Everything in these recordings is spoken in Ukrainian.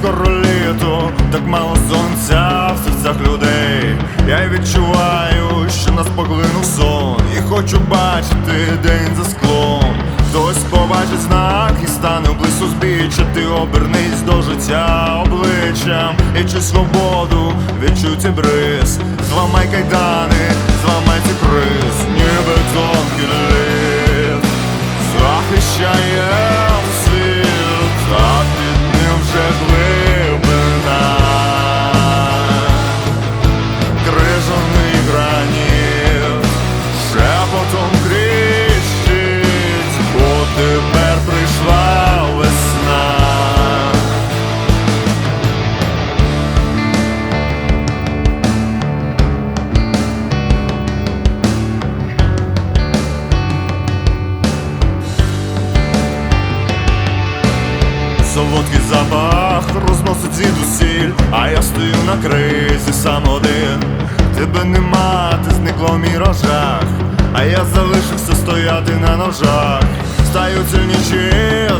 скоро літо, так мало сонця в серцях людей. Я відчуваю, що нас поглинув сон, і хочу бачити день за склом. Хтось побачить знак і стане блису збіччя Ти обернись до життя обличчям. І чи свободу відчуй цей бриз. Зламай кайдани, Солодкий запах розносить звідусіль, а я стою на кризі сам один. Тебе нема, ти зникло в міражах, а я залишився стояти на ножах. Стають сильніші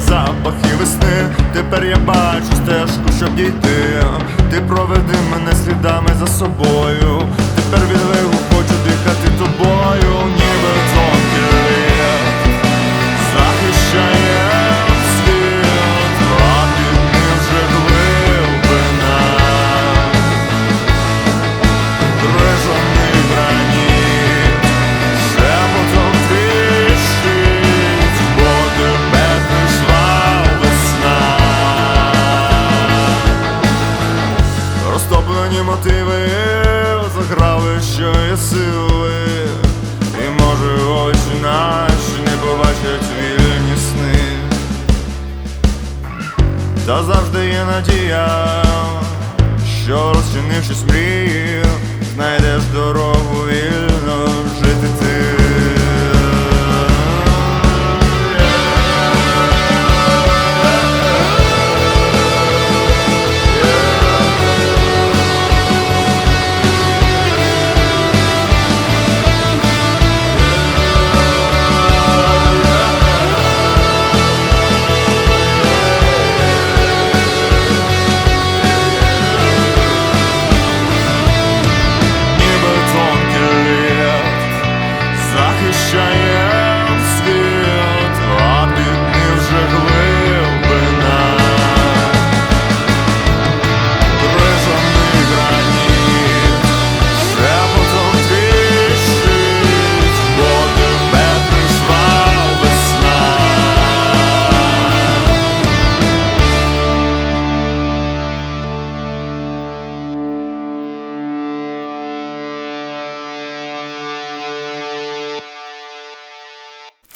запахи весни. Тепер я бачу стежку, щоб дійти. Ти проведи мене слідами за собою. Тепер відлигу Розтоплені мотиви заграли, що є сили, і може очі наші не побачать вільні сни. Та завжди є надія, що розчинившись мрії, знайдеш дорогу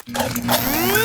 Mm-hmm.